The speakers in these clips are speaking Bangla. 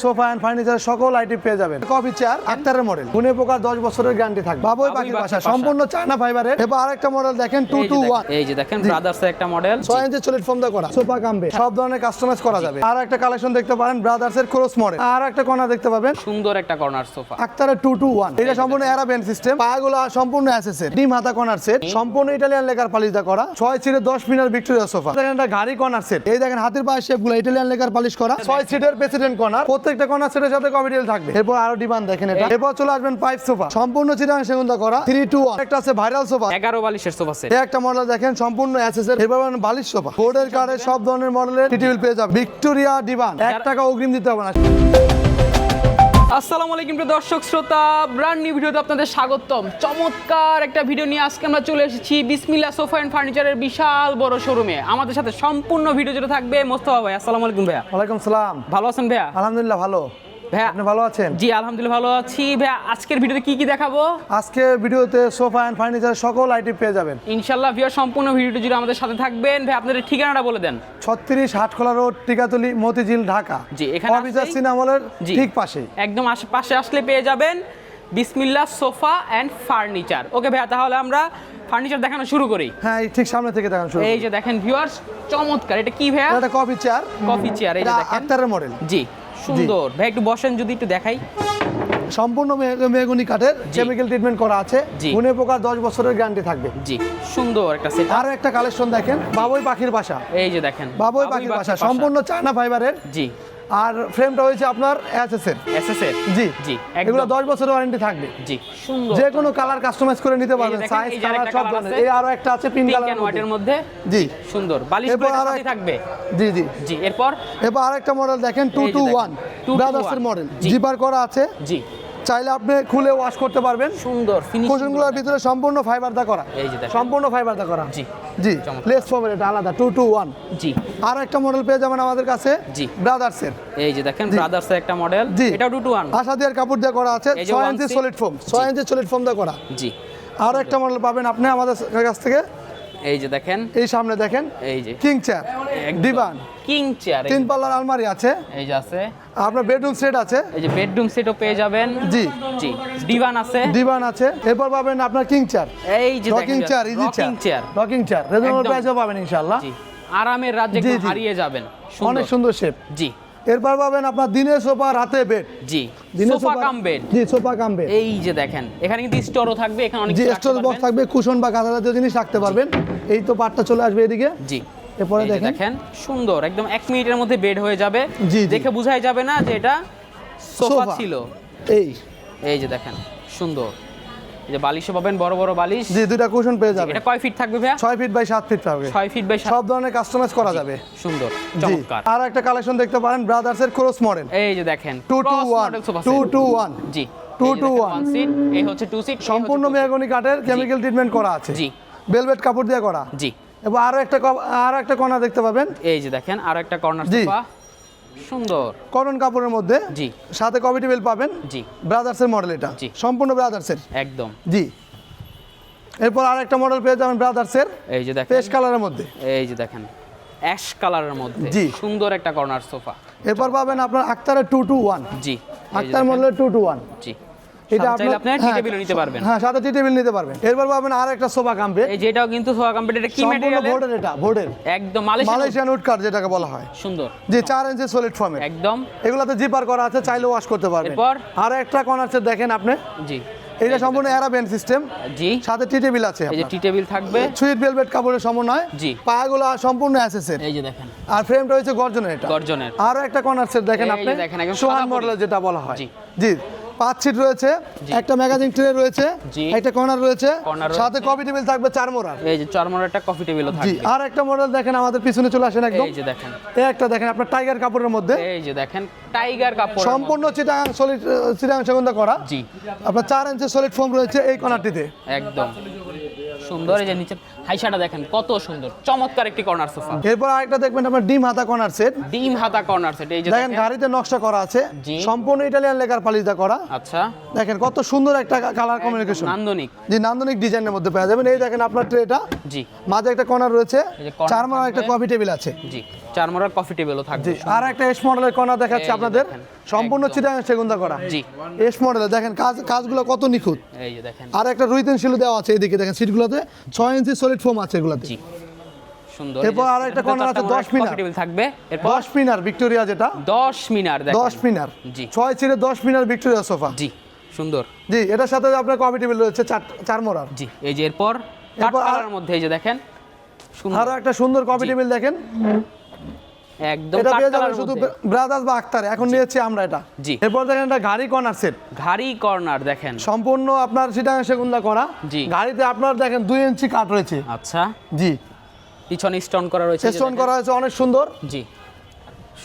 সোফা এন্ড ফার্নিচার সকল আইটেম পেয়ে যাবেন। কফি চেয়ার আক্তারের মডেল গুনে পোকার দশ বছরের গ্যারান্টি থাকবে। বাবুই পাখির বাসা। সম্পূর্ণ চায়না ফাইবারের এবার আরেকটা মডেল দেখেন টু টু ওয়ান এই যে দেখেন জি। ব্রাদার্সের একটা মডেল ছয় ইঞ্চি চল্লিশ ফোম করা। সোফা কামবে সব ধরনের কাস্টমাইজ করা যাবে। আর একটা কালেকশন দেখতে পারেন ব্রাদার্স এর ক্রস মডেল আর একটা কর্নার দেখতে পাবেন। সুন্দর একটা কর্নার সোফা। আক্তারের টু টু ওয়ান এটা সম্পূর্ণ অ্যারাবেন সিস্টেম পায়াগুলো সম্পূর্ণ অ্যাসেসের ডিম হাতা কর্নার সেট সম্পূর্ণ ইটালিয়ান লেকার পালিশ দা করা। ছয় সিটের দশ মিনার ভিক্টোরিয়া সোফা। দেখেন একটা গাড়ি কর্নার সেট এই দেখেন হাতের পায়ের শেপগুলো ইটালিয়ান লেকার পালিশ করা। ছয় সিটের প্রেসিডেন্ট কর্নার প্রত্যেকটা কর্নার সেটের সাথে কমিডিয়াল থাকবে। এরপর আরও ডিমান্ড দেখেন এটা। এরপর চলে আসবেন পাইপ সোফা সম্পূর্ণ চিটাং সেগুন করা। থ্রি টু ওয়ান একটা আছে ভাইরাল সোফা এগারো বালিশের সোফা সেট একটা মডেল দেখেন সম্পূর্ণ অ্যাসেসের এরপর বালিশ সোফা বোর্ডের কার্ডের সব ধরনের মডেলের টিটিবিল পেয়ে যাবে ভিক্টোরিয়া ডিভান এক টাকা অগ্রিম দিতে হবে না। আসসালামু আলাইকুম প্রিয় দর্শক শ্রোতা ব্র্যান্ড নিউ ভিডিওতে আপনাদের স্বাগতম। চমৎকার একটা ভিডিও নিয়ে আজকে আমরা চলে এসেছি বিসমিল্লা সোফা অ্যান্ড ফার্নিচারের বিশাল বড় শোরুমে আমাদের সাথে সম্পূর্ণ ভিডিও যেটা থাকবে মোস্তফা ভাই। আসসালামু আলাইকুম ভাইয়া। ওয়ালাইকুম সালাম। ভালো আছেন ভাইয়া? আলহামদুলিল্লাহ ভালো। ভাইয়া আপনি ভালো আছেন? জি আলহামদুলিল্লাহ ভালো আছি। ভাইয়া আজকের ভিডিওতে কি কি দেখাবো? আজকে ভিডিওতে সোফা এন্ড ফার্নিচার সকল আইটেম পেয়ে যাবেন। ইনশাল্লাহ ভিডিও সম্পূর্ণ ভিডিওটি জুড়ে আমাদের সাথে থাকবেন। ভাই আপনাদের ঠিকানাটা বলে দেন। ছত্রিশ হাটখোলা রোড টিকাতলি মতিঝিল ঢাকা। জি, এখানে সিনেমলের ঠিক পাশেই। একদম আশেপাশে আসলে পেয়ে যাবেন। বিসমিল্লা সোফা অ্যান্ড ফার্নিচার ওকে ভাইয়া তাহলে আমরা ফার্নিচার দেখানো শুরু করি। হ্যাঁ ঠিক সামনে থেকে দেখান শুরু এই যে দেখেন ভিউয়ার্স চমৎকার। এটা কি ভাইয়া? এটা কফি চেয়ার কফি চেয়ার এই যে দেখেন। আক্তারের মডেল জি। সুন্দর। ভাই একটু বসেন যদি একটু দেখাই। সম্পূর্ণ মেহগনি কাঠের কেমিক্যাল ট্রিটমেন্ট করা আছে। গুনে পোকার দশ বছরের গ্যারান্টি থাকবে। জি সুন্দর একটা সেট আরও একটা কালেকশন দেখেন। বাবুই পাখির বাসা। এই যে দেখেন বাবুই পাখির বাসা। সম্পূর্ণ চায়না ফাইবারের জি। আর ফ্রেমটা হয়েছে আপনার এসএস এর এসএসএর জি জি এগুলো একদম দশ বছরের ওয়ারেন্টি থাকবে। জি সুন্দর। যে কোনো কালার কাস্টমাইজ করে নিতে পারবেন সাইজ কালার সব ধরনের। এই আরও একটা আছে পিঙ্ক কালার হোয়াইটের মধ্যে। জি। সুন্দর। বালিশ এরপর আরও থাকবে? জি জি। জি এরপর? এবার আরেকটা মডেল দেখেন টু এই যে টু ওয়ান 221 ব্রাদার্সের মডেল। জিপার করা আছে। জি। চাইলে আপনি খুলে ওয়াশ করতে পারবেন। সুন্দর কুশনগুলোর ভিতরে সম্পূর্ণ ফাইবার দা করা। এই যে দেখেন। সম্পূর্ণ ফাইবার দা করা। জি জি। প্লেস ফর্মের এটা আলাদা টু টু ওয়ান জি। আর একটা মডেল পেয়ে যাবেন আমাদের কাছে জি। ব্রাদার্সের এই যে দেখেন। ব্রাদার্সের একটা মডেল জি। এটাও টু টু ওয়ান আশা দিয়ার কাপড় দিয়ে করা আছে ছয় ইঞ্চি সলিড ফোম ছয় ইঞ্চি সলিড ফোম দিয়ে করা। জি। আর একটা মডেল পাবেন আপনি আমাদের কাছ থেকে এই যে দেখেন। এই সামনে দেখেন এই যে। King chair. Divan king chair তিন পাল্লার আলমারি আছে। এই যে আছে। আপনার বেডরুম সেট আছে। এই যে বেডরুম সেটও পেয়ে যাবেন। জি। জি। ডিভান আছে। ডিভান আছে। এরপর পাবেন আপনার কিং চেয়ার এই যে rocking chair easy rocking chair chair rocking chair reasonable. প্রাইসে পাবেন ইনশাআল্লাহ। জি। আরামের রাজ্যে। হারিয়ে যাবেন। অনেক সুন্দর। সুন্দর শেপ জি। এরপর পাবেন আপনার দিনের সোফা রাতে বেড জি দিনের সোফা কাম বেড জি সোফা কাম বেড এই যে দেখেন এখানে কিন্তু স্টোরও থাকবে এখানে অনেক জি স্টোর বক্স থাকবে কুশন বা কাঁথা জাতীয় জিনিস রাখতে পারবেন। এই তো পার্টটা চলে আসবে এদিকে। জি। এরপরে দেখেন। দেখেন সুন্দর একদম এক মিনিটের মধ্যে বেড হয়ে যাবে। জি। দেখে বোঝাই যাবে না যে এটা সোফা। ছিল। এই। এই যে দেখেন সুন্দর। যে বালিশও পাবেন বড় বড় বালিশ। জি দুইটা কুশন পেয়ে যাবে এটা কয় ফিট থাকবে ভাইয়া? ছয় ফিট বাই সাত ফিট পাবে ছয় ফিট বাই সব ধরনের কাস্টমাইজ করা যাবে। সুন্দর চমৎকার। আর একটা কালেকশন দেখতে পারেন ব্রাদার্স এর ক্রস মডেল এই যে দেখেন two two cross one model sofa two set। Two one জি Two এই হচ্ছে টু সিট সম্পূর্ণ মেহগনি কাঠের কেমিক্যাল ট্রিটমেন্ট করা আছে। জি। ভেলভেট কাপড় দিয়ে করা। জি। এবং আরও একটা আরও একটা কর্নার দেখতে পাবেন। এই যে দেখেন আর একটা কর্নার। সোফা সুন্দর। করন কাপড়ের মধ্যে জি। সাথে কমিটি বেল পাবেন? জি। ব্রাদার্সের মডেল এটা। জি। সম্পূর্ণ ব্রাদার্সের? একদম। জি। এরপর আর একটা মডেল পেয়ে যাবেন ব্রাদার্সের। এই যে দেখেন। পেশ কালারের মধ্যে। এই যে দেখেন। অ্যাশ কালারের মধ্যে। জি। সুন্দর একটা কর্নার সোফা। এরপর পাবেন আপনার আক্তারের টু টু ওয়ান জি। আক্তার। মডেলের টু টু ওয়ান জি। এটা আপনি টি হ্যাঁ, টেবিলও নিতে পারবেন। হ্যাঁ সাথে টি টেবিল নিতে পারবেন। এরপর পাবেন আর একটা সোফা কাম্পে এই যে কিন্তু সোফা কম্পিউটার কি সম্পূর্ণ ম্যাটেরিয়াল বোর্ডের এটা বোর্ডের। একদম মালয়েশিয়ান। মালয়েশিয়ান উড কাঠ যেটাকে বলা হয়। সুন্দর। যে চার ইঞ্চি সলিড ফর্মের একদম। এগুলাতে জিপার করা আছে চাইলে ওয়াশ করতে পারবেন। এরপর? আর একটা কর্নার সেট দেখেন আপনি। জি। এটা সম্পূর্ণ অ্যারাবেন সিস্টেম জি। সাথে টি টেবিল আছে এই যে টি টেবিল থাকবে। সুইট ভেলভেট কাপড়ের সমন্বয়। জি। পায়াগুলো সম্পূর্ণ অ্যাসেসের এই যে দেখেন। আর ফ্রেমটা হচ্ছে গর্জনের এটা। গর্জনের। আরও একটা কর্নার সেট দেখেন আপনি। দেখেন, সোহান সাদা মডেলের যেটা বলা হয়। জি। পাঁচ সিট রয়েছে একটা ম্যাগাজিন ট্রে রয়েছে একটা কর্নার রয়েছে সাথে কফি টেবিল থাকবে চার মোড়ার। এই যে চরমর একটা কফি টেবিলও থাকবে। আর একটা মডেল দেখেন আমাদের পিছনে চলে আসেন একদম। এই যে দেখেন। এই একটা দেখেন আপনার টাইগার কাপড়ের মধ্যে। এই যে দেখেন টাইগার কাপড় সম্পূর্ণ চিটাগাং সলিড চিটাগাং সেগুন্দা করা। জি। আপনার চার ইঞ্চি সলিড ফোম রয়েছে এই কর্নারটিতে একদম। সুন্দর এই যে নিচে হাইসাটা দেখেন কত সুন্দর চমৎকার একটি কর্নার সোফা এরপর আরেকটা দেখবেন আপনার ডিম হাতা কর্নার সেট ডিম হাতা কর্নার সেট এই যে দেখেন গাড়িতে নকশা করা আছে। সম্পূর্ণ ইটালিয়ান লেকার পালিশদা করা। আচ্ছা। দেখেন কত সুন্দর একটা কালার কমিউনিকেশন নান্দনিক। যে নান্দনিক ডিজাইনের মধ্যে পাওয়া যাবেন এই দেখেন আপনার ট্রেটা জি। মাঝে একটা কর্নার রয়েছে। চার মার একটা কফি টেবিল আছে। জি। চার মোড়ার কফি টেবিলও থাকবে আর একটা এস মডেলের কর্নার দেখাচ্ছি আপনাদের। সম্পূর্ণ। চিটাং সেগুন্দা করা। জি। এস মডেলে দেখেন কাজ কাজগুলো কত নিখুঁত। এই যে দেখেন। আর একটা রুইতেন শিলু দেওয়া আছে এদিকে দেখেন সিটগুলোতে। ছয় ইঞ্চি সলিড ফোম আছে এগুলোতে। জি সুন্দর। এরপর আর একটা corner আছে, 10 মিনার। টেবিল থাকবে। এরপর দশ পিনার ভিক্টোরিয়া যেটা। 10 মিনার দেখেন। দশ পিনার জি। ছয় চিরে দশ পিনার ভিক্টোরিয়া সোফা। জি সুন্দর। জি এটার সাথে আপনার কফি টেবিল রয়েছে চার চার মোড়ার জি এই যে এরপর আর- কালার মধ্যে এই যে দেখেন সুন্দর। আরও একটা সুন্দর কফি টেবিল দেখেন। একদম এটা পেয়ে যাবেন শুধু ব্রাদার্স বা আক্তারে এখন নিয়েছি আমরা এটা। জি। এরপর দেখেন গাড়ি কর্নার সেট। কর্নার দেখেন। সম্পূর্ণ আপনার সিটাং সেগুন্দা করা। জি। গাড়িতে আপনার দেখেন দুই ইঞ্চি কাট রয়েছে। আচ্ছা। জি। পিছনে স্টোন করা রয়েছে স্টোন করা হয়েছে অনেক সুন্দর। জি।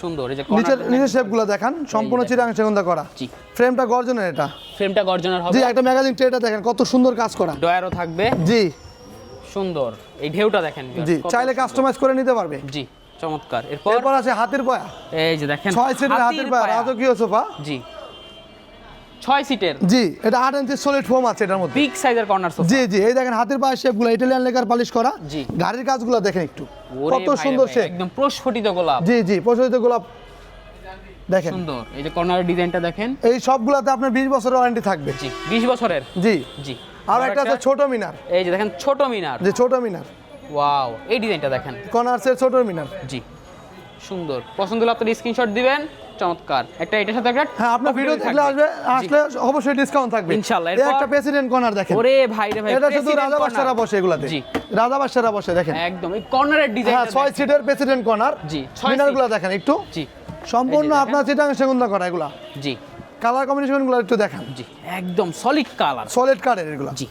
সুন্দর এই যে নিচের corner নিচের শেপগুলো দেখান সম্পূর্ণ সেগুন্দা করা। জি। ফ্রেমটা গর্জনের এটা। ফ্রেমটা গর্জনের জি হবে একটা ম্যাগাজিন ট্রেটা দেখেন কত সুন্দর কাজ করা। ডয়ারও থাকবে। জি। সুন্দর। এই ঢেউটা দেখেন। জি চাইলে কাস্টমাইজ করে নিতে পারবে। জি। চমৎকার। এরপর? এরপর আছে হাতের পায়া। এই যে দেখেন ছয় সিটের হাতের পায়া রাজকীয় সোফা। জি। ছয় সিটের জি এটা আট ইঞ্চি সলিড ফোম আছে এটার মধ্যে। বিগ সাইজের কর্নার সোফা জি জি এই দেখেন হাতের পায়ের শেপগুলো ইটালিয়ান লেকার পালিশ করা। জি। গাড়ির কাজগুলো দেখেন একটু। কত সুন্দর শেপ একদম প্রস্ফুটিত গোলাপ। জি জি প্রচলিত গোলাপ। দেখেন। সুন্দর। এই যে কর্নারের ডিজাইনটা দেখেন। এই সবগুলোতে আপনার বিশ বছরের ওয়ারেন্টি থাকবে। জি 20 বছরের। জি। জি। আর একটা আছে ছোট মিনার। এই যে দেখেন ছোট মিনার। যে ছোট মিনার। ওয়াও এই ডিজাইনটা দেখেন। কনার্সের ছোট মিনার। জি সুন্দর। পছন্দ হলে আপনার স্ক্রিনশট দিবেন চমৎকার। একটা এটার সাথে একটা হ্যাঁ আপনার ভিডিও দেখলে আসবে আসলে অবশ্যই ডিসকাউন্ট থাকবে। ইনশাআল্লাহ, এরপর- একটা প্রেসিডেন্ট কর্নার দেখেন। ওরে ভাই রে ভাই এটা শুধু রাজা বাদশারা বসে এগুলাতে। জি। রাজা বাদশারা বসে দেখেন। একদম এই কর্নারের ডিজাইন হ্যাঁ ছয় সিটের প্রেসিডেন্ট কর্নার জি, ছয় মিনারগুলো দেখেন একটু। জি। সম্পূর্ণ। আপনার চিটাং সেগুন্দা করা এগুলা। জি। কালার কম্বিনেশনগুলো একটু দেখান। জি একদম সলিড কালার সলিড কারের এগুলা। জি।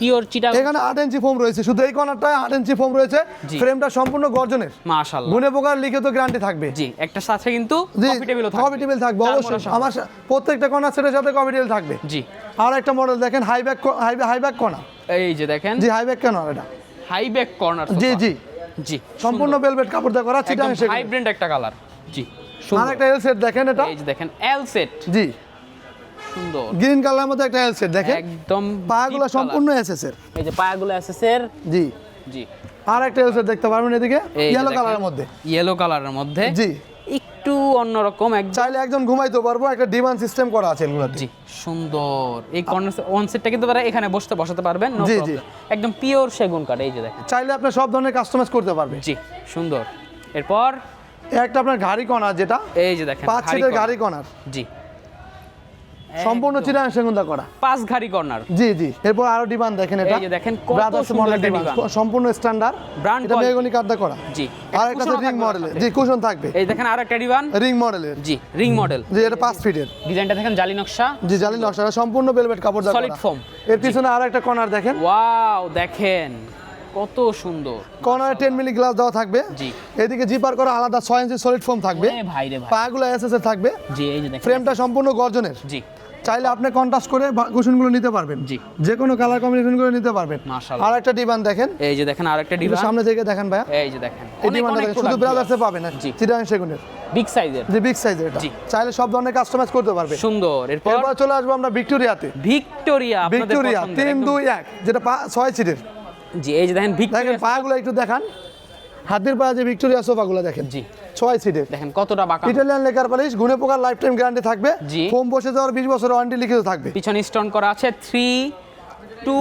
পিওর চিটা এখানে আট ইঞ্চি ফোম রয়েছে। শুধু এই কর্নারটায় আট ইঞ্চি ফোম রয়েছে। ফ্রেমটা সম্পূর্ণ গর্জনের। মাশাআল্লাহ। গুনে পোকার লিখিত গ্যারান্টি থাকবে। জি একটা সাথে কিন্তু কফি থাকবে। কফি টেবিল থাকবে অবশ্যই। আমার প্রত্যেকটা কর্নার সেটের সাথে কফি টেবিল থাকবে। জি। আর একটা মডেল দেখেন হাইব্যাক হাইব্যাক কর্নার এই যে দেখেন। জি হাইব্যাক কর্নার এটা। হাই ব্যাক কর্নার জি জি। জি সম্পূর্ণ বেলভেট কাপড় দিয়ে করা চিটাং ভাইব্রেন্ট একটা কালার জি আর সুন্দর। একটা এল সেট দেখেন এটা। এই যে দেখেন এল সেট জি। সুন্দর। গ্রিন কালারের মধ্যে একটা এল সেট দেখেন। একদম পাগুলো সম্পূর্ণ এসএস এর এই যে পায়াগুলো এসএসের জি। জি। আর একটা এলসেট দেখতে পারবেন এদিকে ইয়েলো কালারের মধ্যে। ইয়েলো কালারের মধ্যে। জি। একটু অন্যরকম একদম। চাইলে একজন ঘুমাইতে পারব একটা ডিমান্ড সিস্টেম করা আছে এগুলোতে। জি সুন্দর। এই কর্নার ওয়ান সেটটা কিন্তু তারা এখানে বসতে বসাতে পারবেন জি, জি। একদম পিওর সেগুন কাঠ এই যে দেখেন। চাইলে আপনি সব ধরনের কাস্টমাইজ করতে পারবে জি সুন্দর। এরপর? একটা আপনার গাড়ি কর্নার যেটা এই যে দেখেন পাঁচ সিটের গাড়ি কর্নার জি। সম্পূর্ণ একদম। সেগুন্দা করা। পাঁচ ঘাড়ি কর্নার। জি জি। এরপর আরও ডিমান্ড দেখেন এটা। এই যে দেখেন কত সুন্দর মডেল ডিমান্ড। সম্পূর্ণ স্ট্যান্ডার্ড Brand এটা। মেগনি কার্ডটা করা। জি। আর একটা রিং সাথে। জি কুশন থাকবে। এই দেখেন আর একটা ডিভান রিং মডেলের জি রিং মডেল জি এটা পাঁচ ফিটের ডিজাইনটা দেখেন জালি নকশা। জি জানি নকশাটা সম্পূর্ণ বেলভেট কাপড় Solid করা। foam। এর পিছনে আর একটা কর্নার দেখেন। ওয়াও দেখেন। কত সুন্দর। কর্নারে টেন মিলি গ্লাস দেওয়া থাকবে। জি। এদিকে জিপার করা আলাদা ছয় ইঞ্চি সলিড ফোম থাকবে। ওরে ভাই রে ভাই। পাগুলো এসএস এর থাকবে। জি এই যে দেখেন। ফ্রেমটা সম্পূর্ণ গর্জনের। জি। চাইলে আপনি কন্ট্রাস্ট করে কুশনগুলো নিতে পারবেন। জি। যে কোনো কালার কম্বিনেশন করে নিতে পারবেন। মাশাআল্লাহ। আর একটা ডিবান দেখেন। এই যে দেখেন আর একটা ডিভান সামনে থেকে দেখেন ভাইয়া। এই যে দেখেন। এই ডিমান্ডটা দেখেন শুধু ব্রাদার্সে পাবেন না জি। চিটাং সেগুনের বিগ সাইজের যে বিগ সাইজের এটা। জি। চাইলে সব ধরনের কাস্টমাইজ করতে পারবে। সুন্দর। এরপর? এরপর চলে আসব আমরা ভিক্টোরিয়াতে। ভিক্টোরিয়া আপনাদের ভিক্টোরিয়া পছন্দের, তিন একদম- দুই এক যেটা পা- ছয় সিটের জি এই যে দেখেন দেখেন ভিক্টোরিয়া পাগুলো একটু দেখান। হাতের পায়ে যে ভিক্টোরিয়া সোফাগুলো দেখেন। জি। ছয় সিটের দেখেন কতটা বাঁকা। ইটালিয়ান লেকার পালিশ পোকার লাইফ টাইম গ্যারান্টি থাকবে। ফোম বসে যাওয়ার বিশ বছর ওয়ারেন্টি লিখিত থাকবে। পিছনে স্টোন করা আছে থ্রি টু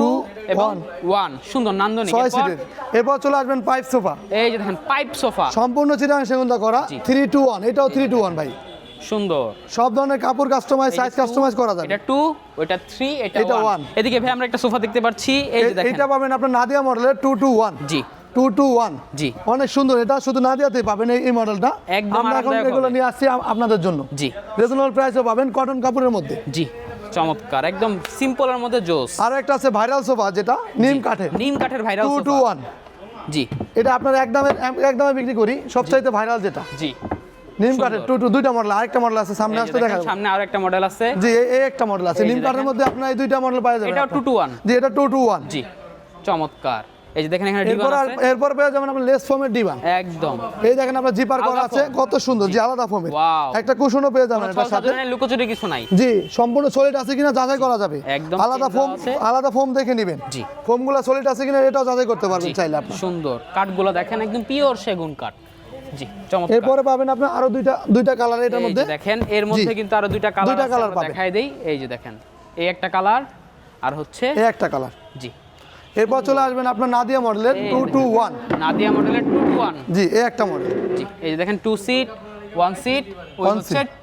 এবং ওয়ান সুন্দর নান্দনিক। ছয় সিটের এরপর চলে আসবেন পাইপ সোফা এই যে দেখেন পাইপ সোফা সম্পূর্ণ চিটাং সেগুন্দা করা থ্রি টু ওয়ান এটাও থ্রি টু ওয়ান ভাই। সুন্দর। সব ধরনের কাপড় কাস্টমাইজ সাইজ কাস্টমাইজ করা যাবে। এটা টু ওইটা থ্রি এটা এটা ওয়ান এদিকে ভাই আমরা একটা সোফা দেখতে পাচ্ছি এই যে দেখেন এটা পাবেন আপনার নাদিয়া মডেলের টু টু ওয়ান জি। টু টু ওয়ান জি। অনেক সুন্দর এটা শুধু নাদিয়াতে পাবেন এই- মডেলটা একদম আমরা এখন এগুলো নিয়ে আসছি আপনাদের জন্য। জি। রিজনেবল প্রাইসও পাবেন কটন কাপড়ের মধ্যে। জি চমৎকার। একদম সিম্পলের মধ্যে জোস। আর একটা আছে ভাইরাল সোফা যেটা নিম কাঠের। নিম কাঠের ভাইরাল টু টু ওয়ান জি। এটা আপনার এক দামে এক দামে বিক্রি করি সবচাইতে ভাইরাল যেটা। জি। নিম কাঠের টু টু দুইটা মডেল আরেকটা মডেল আছে সামনে আসতে দেখা সামনে আর একটা মডেল আছে। জি এই- একটা মডেল আছে। নিম কাঠের মধ্যে আপনার এই দুইটা মডেল পাওয়া যাবে এটাও টু টু ওয়ান জি এটা টু টু ওয়ান জি চমৎকার। এই যে দেখেন এখানে এরপর আছে। এরপর পেয়ে যাবেন আপনার লেস ফোমের ডিবান একদম। এই দেখেন আপনার জিপার করা আছে কত সুন্দর জি আলাদা ফোমের একটা কুশনও পেয়ে যাবেন ছল সাথে। লুকোচুরি কিছু নাই। জি সম্পূর্ণ সলিড আছে কিনা যাচাই করা যাবে। একদম আলাদা ফোম আলাদা ফোম দেখে নেবেন। জি। ফোমগুলো সলিড আছে কিনা এটাও যাচাই করতে পারবেন চাইলে আপনি সুন্দর। কাঠগুলো দেখেন একদম পিওর সেগুন কাঠ। জি চমৎকার। এরপরে পাবেন আপনার আরও দুইটা দুইটা কালার এটার মধ্যে। দেখেন এর মধ্যে কিন্তু আরও দুইটা কালার দুইটা পাবেন। দেখাই দেই। এই যে দেখেন এই একটা কালার আর হচ্ছে এই একটা কালার জি। এরপর চলে আসবেন আপনার নাদিয়া মডেলের টু টু ওয়ান নাদিয়া মডেলের টু টু ওয়ান জি এই একটা মডেল। জি এই যে দেখেন two seat one seat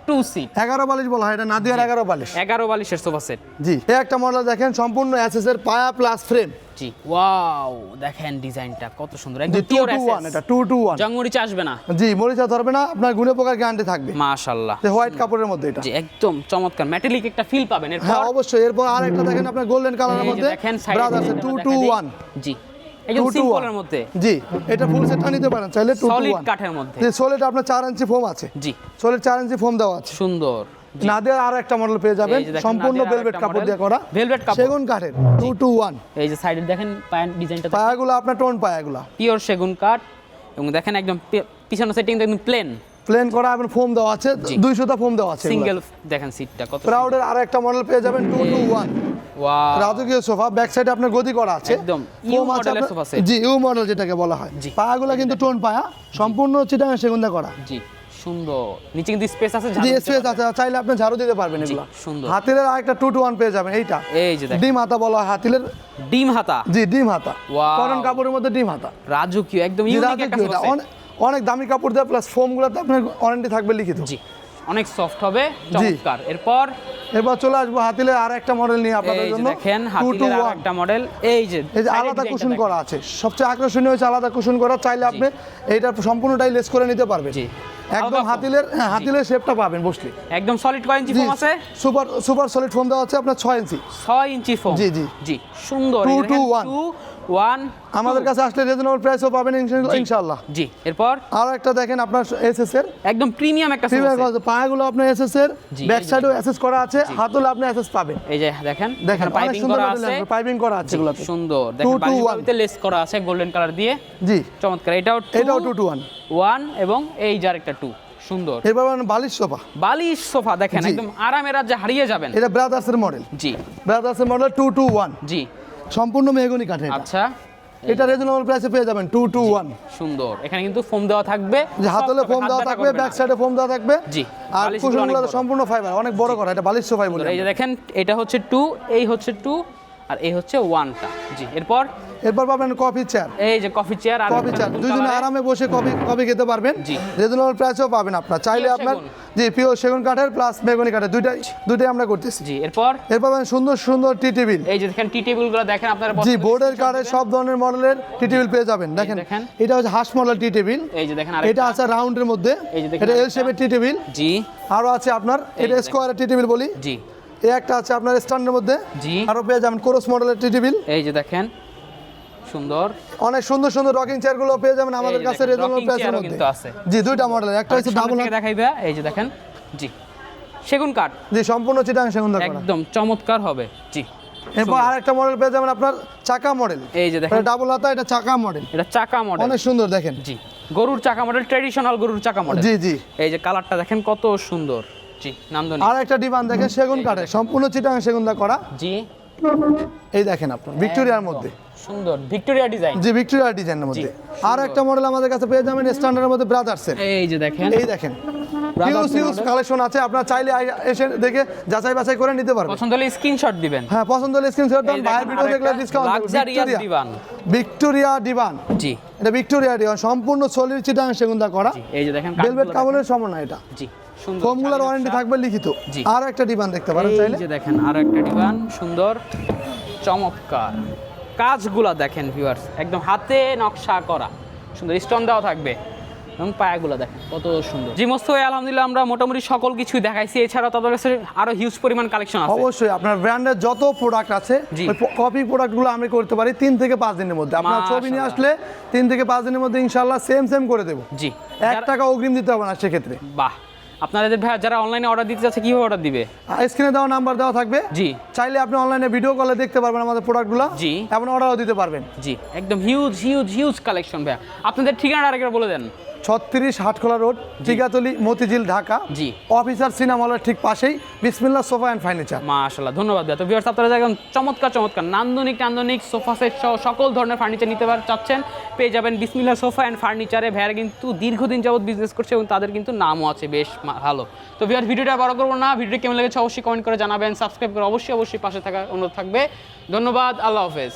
two seat এগারো বালিশ বলা হয় এটা নাদিয়ার এগারো বালিশ। এগারো বালিশের সোফা সেট জি এই একটা মডেল দেখেন সম্পূর্ণ অ্যাসেস এর পায়া প্লাস ফ্রেম জি ওয়াও দেখেন ডিজাইনটা কত সুন্দর একদম পিওর টু এটা টু টু ওয়ান জংমরিচ আসবে না। জি মরিচা ধরবে না আপনার গুণে পোকার গ্যারান্টি থাকবে। মাশাআল্লাহ। যে হোয়াইট কাপড়ের মধ্যে এটা। জি একদম চমৎকার। মেটালিক একটা ফিল পাবেন এরপর হ্যাঁ অবশ্যই এরপর আরেকটা দেখেন আপনার গোল্ডেন কালারের মধ্যে দেখেন ব্রাদার্স টু টু ওয়ান জি। একদম টু টু সিম্পলের মধ্যে। জি এটা ফুল সেটটা নিতে পারেন চাইলে টু টু সলিড কাঠের মধ্যে। যে সোলিড আপনার চার ইঞ্চি ফোম আছে। জি। সোলিড চার ইঞ্চি ফোম দেওয়া আছে। সুন্দর। নাদিয়ার আরও একটা মডেল পেয়ে যাবেন এই যে সম্পূর্ণ ভেলভেট কাপড় দিয়ে করা। Velvet কাপড়। সেগুন কাঠের টু টু ওয়ান এই যে সাইডে দেখেন পায়ের ডিজাইনটা পায়াগুলো আপনার টোন পায়াগুলো। পিওর সেগুন কাঠ এবং দেখেন একদম পিছনের সেটিং একদম প্লেন প্লেন করা এবং ফোম দেওয়া আছে দুইশোটা ফোম দেওয়া আছে সিঙ্গেল দেখেন সিটটা কত প্রাউডের আরও একটা মডেল পেয়ে যাবেন টু টু ওয়ান রাজকীয় সোফা ব্যাক সাইডে আপনার গদি করা আছে। একদম। ইউ মডেলের সোফা সেট জি ইউ মডেল যেটাকে বলা হয়। পায়াগুলো কিন্তু টোন পায়া সম্পূর্ণ চিটাং সেগুন্দা করা। জি সুন্দর। নিচে কিন্তু স্পেস আছে জি স্পেস আছে চাইলে আপনি ঝাড়ু দিতে পারবেন এগুলো। সুন্দর। হাতিলের আরেকটা টু টু ওয়ান পেয়ে যাবেন এইটা। এই যে দেখেন। ডিম হাতা বলা হয় হাতিলের। ডিম হাতা। জি ডিম হাতা. করন কাপড়ের মধ্যে ডিম হাতা। রাজকীয় একদম ইউনিক একটা। অনেক- দামি কাপড় দেয় প্লাস ফোম গুলোতে আপনার ওয়ারেন্টি থাকবে লিখিত। জি। অনেক সফট হবে চমৎকার। এরপর এবার চলে আসব হাতিলে আর একটা মডেল নিয়ে আপনাদের জন্য। দেখেন হাতিলে আর একটা মডেল এই যে এই যে আলাদা কুশন করা আছে। সবচেয়ে আকর্ষণীয় হচ্ছে আলাদা কুশন করা। চাইলে আপনি এইটা সম্পূর্ণটাই লেস করে নিতে পারবেন। জি। একদম হাতিলের হ্যাঁ, হাতিলের শেপটা পাবেন বসলে একদম সলিড কয় ইঞ্চি ফোম আছে? সুপার সুপার সলিড ফোম দেওয়া আছে আপনার 6 ইঞ্চি 6 ইঞ্চি ফোম জি জি। জি সুন্দর। 2 2 1 2 ওয়ান আমাদের কাছে আসলে রিজনেবল প্রাইসও পাবেন ইনশাআল্লাহ। জি। এরপর? আর একটা দেখেন আপনার এসএস এর একদম প্রিমিয়াম একটা পায়াগুলো আপনার এসএস এর ব্যাক সাইডেও এসএস করা আছে হাতলে আপনি এসএস পাবেন। এই যে দেখেন দেখেন পাইপিং করা আছে। পাইপিং করা আছে এগুলোতে। সুন্দর। দেখেন লেস করা আছে গোল্ডেন কালার দিয়ে। জি। চমৎকার। এটাও এটাও টু টু ওয়ান ওয়ান এবং এই যার একটা টু সুন্দর। এরপর পাবেন বালিশ সোফা। বালিশ সোফা দেখেন। একদম আরামের রাজ্যে হারিয়ে যাবেন। এটা ব্রাদার্স এর মডেল জি। ব্রাদার্স এর মডেল টু টু ওয়ান জি। সম্পূর্ণ মেহগনি কাঠের। আচ্ছা। এটা রিজনেবল প্রাইসে পেয়ে যাবেন টু টু ওয়ান সুন্দর। এখানে কিন্তু ফোম দেওয়া থাকবে। যে হাতলে ফোম দেওয়া থাকবে ব্যাক সাইডে ফোম দেওয়া থাকবে। জি, আর কুশনগুলো সম্পূর্ণ ফাইবার অনেক বড় করা এটা বালিশ সোফাই বলে এই যে দেখেন এটা হচ্ছে টু এই হচ্ছে টু আর এই হচ্ছে ওয়ানটা। জি এরপর? এরপর পাবেন কফি চেয়ার। এই যে কফি চেয়ার আর কফি চেয়ার। দুজনে আরামে বসে কফি কফি খেতে পারবেন। জি। রিজনেবল প্রাইসও পাবেন আপনার। চাইলে আপনার। জি পিওর সেগুন কাঠের প্লাস মেহগনি কাঠের। দুইটাই দুইটাই আমরা করতেছি। জি এরপর? এরপর পাবেন সুন্দর সুন্দর টি টেবিল। এই যে দেখেন টি টেবিলগুলো দেখেন আপনারা জি বোর্ডের কাঠের সব ধরনের মডেলের টি টেবিল পেয়ে যাবেন। দেখেন। এটা হচ্ছে হাঁস মডেল টি টেবিল। এই যে দেখেন এটা আছে রাউন্ডের মধ্যে। এই যে দেখেন এটা এল শেপের টি টেবিল। জি। আরও আছে আপনার। এটা দেখেন। স্কোয়ারের টি টেবিল বলি। জি। এই একটা আছে আপনার স্ট্যান্ডের মধ্যে। জি। আরও পেয়ে যাবেন কোরস মডেলের টি টেবিল এই যে দেখেন সুন্দর। অনেক সুন্দর সুন্দর রকিং চেয়ারগুলো পেয়ে যাবেন আমাদের কাছে রিজনেবল প্রাইসের মধ্যে। আছে। জি দুইটা মডেল একটা হচ্ছে ডাবল দেখাইবে এই যে দেখেন জি। সেগুন কাঠ। জি সম্পূর্ণ চিটাং সেগুন করা। একদম চমৎকার হবে জি। এরপর আরেকটা মডেল পেয়ে যাবেন আপনার চাকা মডেল এই যে দেখেন। ডাবল হাতা এটা চাকা মডেল এটা চাকা মডেল অনেক সুন্দর দেখেন। জি। গরুর চাকা মডেল ট্রেডিশনাল গরুর চাকা মডেল জি জি। এই যে কালারটা দেখেন কত সুন্দর। জি আর একটা ডিমান্ড দেখেন সেগুন কাঠের সম্পূর্ণ চিটাং সেগুন দা করা। জি। এই দেখেন আপনার ভিক্টোরিয়ার মধ্যে। সুন্দর ভিক্টোরিয়া ডিজাইন। জি ভিক্টোরিয়া ডিজাইনের মধ্যে। আর একটা মডেল আমাদের কাছে পেয়ে যাবেন স্ট্যান্ডার্ডের মধ্যে ব্রাদার্সের এই যে দেখেন। এই দেখেন। Brothers হিউজ হিউজ কালেকশন আছে আপনারা চাইলে এসে দেখে যাচাই বাছাই করে নিতে পারবেন। পছন্দ হলে স্ক্রিনশট দিবেন। হ্যাঁ পছন্দ হলে স্ক্রিনশট দেন ভিডিও দেখলে ডিসকাউন্ট। ভিক্টোরিয়া ডিভান জি। এটা ভিক্টোরিয়া ডিভান সম্পূর্ণ সলিড চিটাং সেগুনদা করা। এই যে দেখেন ভেলভেট কাপড়ের সমন্বয় এটা। জি। ফোমগুলোর ওয়ারেন্টি থাকবে লিখিত। জি। আর একটা ডিভান দেখতে পারেন চাইলে। যে দেখেন আরও একটা ডিভান সুন্দর চমৎকার। কাজগুলা দেখেন ভিউয়ার্স একদম হাতে নকশা করা। সুন্দর স্টোন দেওয়া থাকবে। এবং পায়াগুলো দেখেন কত সুন্দর। জি মোস্ত আলহামদুলিল্লাহ আমরা মোটামুটি সকল কিছুই দেখাইছি। এছাড়াও তাদের কাছে আরও হিউজ পরিমাণ কালেকশন আছে। অবশ্যই আপনার ব্র্যান্ডের যত প্রোডাক্ট আছে। কপি প্রোডাক্টগুলো আমি করতে পারি তিন থেকে পাঁচ দিনের মধ্যে। আপনার ছবি নিয়ে আসলে তিন থেকে পাঁচ দিনের মধ্যে ইনশাল্লাহ সেম সেম করে দেবো। জি। এক টাকা অগ্রিম দিতে হবে না সেক্ষেত্রে। বাহ আপনাদের ভাই যারা অনলাইনে অর্ডার দিতে চাচ্ছে কীভাবে অর্ডার দিবে? স্ক্রিনে দেওয়া নাম্বার দেওয়া থাকবে। জি। চাইলে আপনি অনলাইনে ভিডিও কলে দেখতে পারবেন আমাদের প্রোডাক্টগুলো জি। এবং অর্ডারও দিতে পারবেন। জি একদম হিউজ হিউজ হিউজ কালেকশন ভাইয়া। আপনাদের ঠিকানা আরেকবার বলে দেন। ছত্রিশ হাটখোলা রোড টিকাতলি মতিঝিল ঢাকা। জি। অফিসার সিনেমা হলের ঠিক পাশেই। বিসমিল্লা সোফা অ্যান্ড ফার্নিচার মাশাল্লাহ ধন্যবাদ তো ভিউয়ার্স আপনারা দেখেন চমৎকার চমৎকার নান্দনিক নান্দনিক সোফা সেট সহ সকল ধরনের ফার্নিচার নিতে পার চাচ্ছেন পেয়ে যাবেন বিসমিল্লা সোফা অ্যান্ড ফার্নিচারে ভাইয়ারা কিন্তু দীর্ঘদিন যাবত বিজনেস করছে এবং তাদের কিন্তু নামও আছে বেশ ভালো। তো ভিউয়ার ভিডিওটা বড় করব না। ভিডিওটি কেমন লেগেছে অবশ্যই কমেন্ট করে জানাবেন। সাবস্ক্রাইব করে অবশ্যই অবশ্যই পাশে থাকার অনুরোধ থাকবে। ধন্যবাদ আল্লাহ হাফেজ।